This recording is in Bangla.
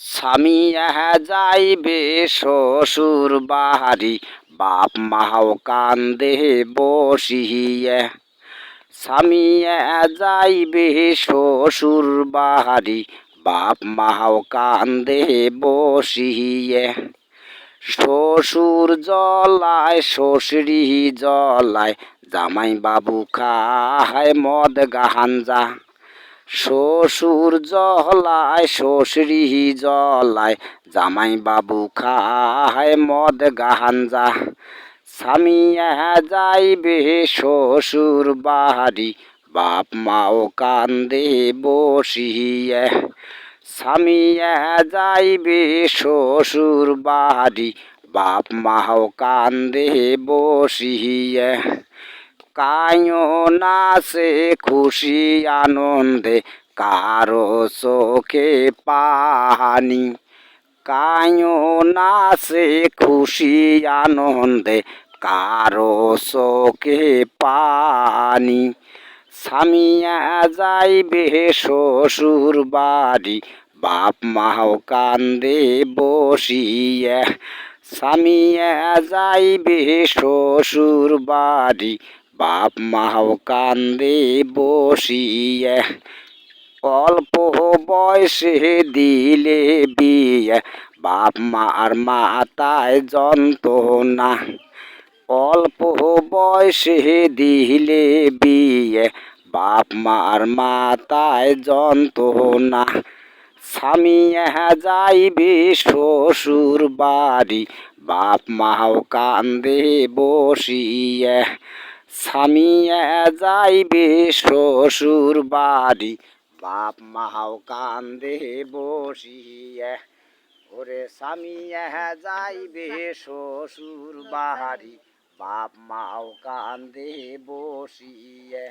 স্বামী যাইবে শ্বশুর বাহারি, বাপ মাও কান্দে বসিয়ে স্বামী যাইবে শ্বশুর বাহারি, বাপ মাও কান্দে বসিয়ে শ্বশুর জলায় শ্বশুরি জলায় জামাই বাবু খায় মদ গাহাঞ্জা। শ্বশুর জলায় শ্বশুরি জলায়, জামাই বাবু খায় মদ গাহাঞ্জা স্বামী যাইবে শ্বশুর বাড়ি, বাপ মাও কান্দে বসিয়ে। স্বামী যাইবে শ্বশুর বাড়ি, বাপ মাও কান্দে বসিয়ে। কায়ো নাচে খুশি আনন্দে, কারও চোখে পানি। কায়ো নাচে খুশি আনন্দে, কারও চোখে পানি। স্বামীয়া যাইবে শ্বশুর বাড়ি, বাপ মাও কান্দে বসিয়ে। স্বামীয়া যাইবে শ্বশুর বাড়ি বাপ মাও কান্দে বসিয়ে, অল্প বয়সে দিলে বিয়ে। বাপ মার মাতায় যন্ত্রণা, অল্প বয়সে দিলে বিয়ে। বাপ মার মাতায় যন্ত্রণা, স্বামী যাইবে শ্বশুর বাড়ি বাপ মাও কান্দে বসিয়ে স্বামী যাইবে শ্বশুর বাড়ি। বাপ মাও কান্দে বসিয়ে। ওরে স্বামী যাইবে শ্বশুর বাড়ি। বাপ মাও কান্দে বসিয়ে।